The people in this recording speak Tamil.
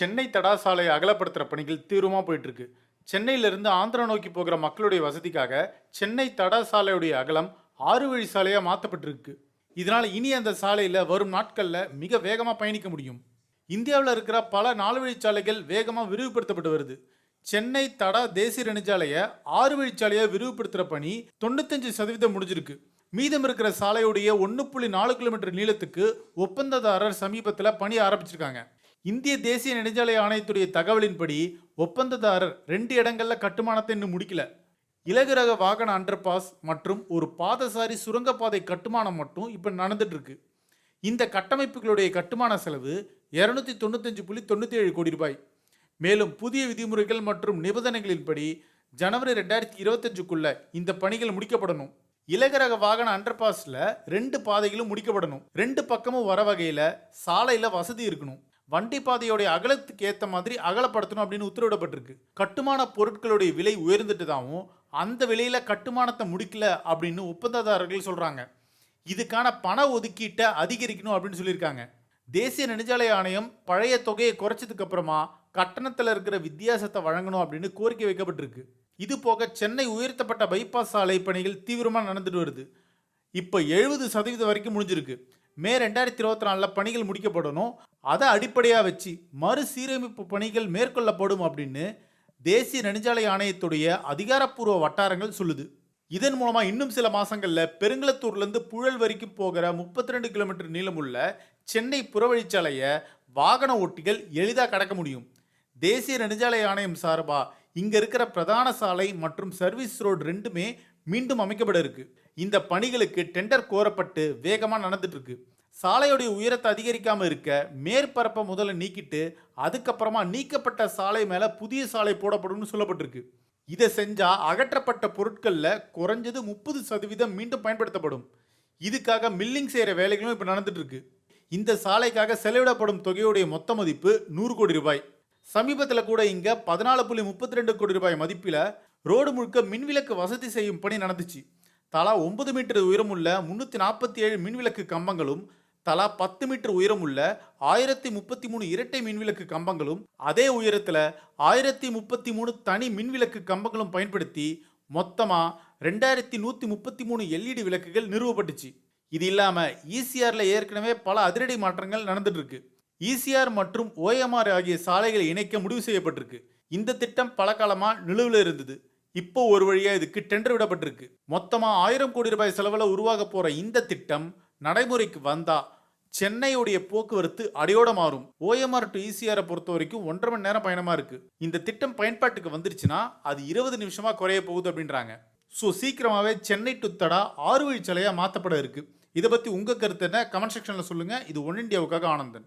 சென்னை தடா சாலையை அகலப்படுத்துகிற பணிகள் தீவிரமாக போயிட்டுருக்கு. சென்னையிலிருந்து ஆந்திரா நோக்கி போகிற மக்களுடைய வசதிக்காக சென்னை தடா சாலையுடைய அகலம் ஆறு வழி சாலையாக மாற்றப்பட்டிருக்கு இதனால் இனி அந்த சாலையில் வரும் நாட்களில் மிக வேகமாக பயணிக்க முடியும். இந்தியாவில் இருக்கிற பல நாலு வழிச்சாலைகள் வேகமாக விரிவுபடுத்தப்பட்டு வருது. சென்னை தடா தேசிய நெடுஞ்சாலையை ஆறு வழிச்சாலையாக விரிவுபடுத்துகிற பணி தொண்ணூத்தஞ்சு சதவீதம் முடிஞ்சிருக்கு. மீதம் இருக்கிற சாலையுடைய ஒன்று புள்ளி நாலு கிலோமீட்டர் நீளத்துக்கு ஒப்பந்ததாரர் சமீபத்தில் பணி ஆரம்பிச்சிருக்காங்க. இந்திய தேசிய நெடுஞ்சாலை ஆணையத்துடைய தகவலின்படி ஒப்பந்ததாரர் ரெண்டு இடங்கள்ல கட்டுமானத்தை இன்னும் முடிக்கல. இலகுரக வாகன அண்டர்பாஸ் மற்றும் ஒரு பாதசாரி சுரங்கப்பாதை கட்டுமானம் மட்டும் இப்போ நடந்துட்டு இருக்கு இந்த கட்டமைப்புகளுடைய கட்டுமான செலவு இரநூத்தி தொண்ணூத்தஞ்சு புள்ளி தொண்ணூற்றி ஏழு கோடி ரூபாய். மேலும் புதிய விதிமுறைகள் மற்றும் நிபந்தனைகளின்படி ஜனவரி ரெண்டாயிரத்தி இருபத்தஞ்சுக்குள்ள இந்த பணிகள் முடிக்கப்படணும். இலகுரக வாகன அண்டர்பாஸில் ரெண்டு பாதைகளும் முடிக்கப்படணும். ரெண்டு பக்கமும் வர வகையில் சாலையில் வசதி இருக்கணும். வண்டி பாதையோடைய அகலத்துக்கு ஏற்ற மாதிரி அகலப்படுத்தணும் அப்படின்னு உத்தரவிடப்பட்டிருக்கு. கட்டுமான பொருட்களுடைய விலை உயர்ந்துட்டுதாவும் அந்த விலையில் கட்டுமானத்தை முடிக்கல அப்படின்னு ஒப்பந்ததாரர்கள் சொல்கிறாங்க இதுக்கான பண ஒதுக்கீட்டை அதிகரிக்கணும் அப்படின்னு சொல்லியிருக்காங்க. தேசிய நெடுஞ்சாலை ஆணையம் பழைய தொகையை குறைச்சதுக்கு அப்புறமா கட்டணத்தில் இருக்கிற வித்தியாசத்தை வழங்கணும் அப்படின்னு கோரிக்கை வைக்கப்பட்டிருக்கு. இது போக சென்னை உயர்த்தப்பட்ட பைபாஸ் சாலை பணிகள் தீவிரமாக நடந்துட்டு வருது. இப்போ எழுபது சதவீதம் வரைக்கும் முடிஞ்சிருக்கு. மே ரெண்டாயிரத்தி இருபத்தி நாலில் பணிகள் முடிக்கப்படணும். அதை அடிப்படையாக வச்சு மறுசீரமைப்பு பணிகள் மேற்கொள்ளப்படும் அப்படின்னு தேசிய நெடுஞ்சாலை ஆணையத்துடைய அதிகாரப்பூர்வ வட்டாரங்கள் சொல்லுது. இதன் மூலமாக இன்னும் சில மாதங்களில் பெருங்களத்தூர்லேருந்து புழல் வரைக்கும் போகிற முப்பத்தி ரெண்டு கிலோமீட்டர் நீளமுள்ள சென்னை புறவழிச்சாலையை வாகன ஓட்டிகள் எளிதாக கடக்க முடியும். தேசிய நெடுஞ்சாலை ஆணையம் சார்பாக இங்கே இருக்கிற பிரதான சாலை மற்றும் சர்வீஸ் ரோடு ரெண்டுமே மீண்டும் அமைக்கப்பட இருக்கு. இந்த பணிகளுக்கு டெண்டர் கோரப்பட்டு வேகமாக நடந்துட்டு இருக்கு. சாலையுடைய உயரத்தை அதிகரிக்காமல் இருக்க மேற்பரப்பை முதல்ல நீக்கிட்டு அதுக்கப்புறமா நீக்கப்பட்ட சாலை மேலே புதிய சாலை போடப்படும்னு சொல்லப்பட்டிருக்கு. இதை செஞ்சால் அகற்றப்பட்ட பொருட்களில் குறைஞ்சது முப்பது சதவீதம் மீண்டும் பயன்படுத்தப்படும். இதுக்காக மில்லிங் செய்கிற வேலைகளும் இப்போ நடந்துட்டுருக்கு. இந்த சாலைக்காக செலவிடப்படும் தொகையுடைய மொத்த மதிப்பு நூறு கோடி ரூபாய். சமீபத்தில் கூட இங்கே பதினாலு புள்ளி முப்பத்தி ரெண்டு கோடி ரூபாய் மதிப்பில் ரோடு முழுக்க மின்விளக்கு வசதி செய்யும் பணி நடந்துச்சு. தலா ஒன்பது மீட்டர் உயரமுள்ள முன்னூற்றி நாற்பத்தி ஏழு மின்விளக்கு கம்பங்களும் தலா பத்து மீட்டர் உயரமுள்ள ஆயிரத்தி முப்பத்தி மூணு இரட்டை மின்விளக்கு கம்பங்களும் அதே உயரத்தில் ஆயிரத்தி முப்பத்தி மூணு தனி மின்விளக்கு கம்பங்களும் பயன்படுத்தி மொத்தமாக ரெண்டாயிரத்தி நூற்றி முப்பத்தி மூணு எல்இடி விளக்குகள் நிறுவப்பட்டுச்சு. இது இல்லாமல் ஈசிஆரில் ஏற்கனவே பல அதிரடி மாற்றங்கள் நடந்துட்டுருக்கு. ஈசிஆர் மற்றும் ஓஎம்ஆர் ஆகிய சாலைகளை இணைக்க முடிவு செய்யப்பட்டிருக்கு. இந்த திட்டம் பல காலமாக நிலுவில் இருந்தது. இப்போ ஒரு வழியாக இதுக்கு டெண்டர் விடப்பட்டிருக்கு. மொத்தமாக ஆயிரம் கோடி ரூபாய் செலவில் உருவாக போகிற இந்த திட்டம் நடைமுறைக்கு வந்தால் சென்னையுடைய போக்குவரத்து அடியோட மாறும். ஓஎம்ஆர் டு இசிஆரை பொறுத்த வரைக்கும் ஒன்றரை மணி நேரம் பயணமாக இருக்குது இந்த திட்டம் பயன்பாட்டுக்கு வந்துருச்சுன்னா அது இருபது நிமிஷமாக குறைய போகுது அப்படின்றாங்க. ஸோ சீக்கிரமாகவே சென்னை டு தடா ஆறு வழிச்சாலையா மாற்றப்பட இருக்குது இதை பற்றி உங்கள் கருத்து என்ன? கமெண்ட் செக்ஷனில் சொல்லுங்கள் இது ஒன் இந்தியாவுக்காக ஆனந்தன்.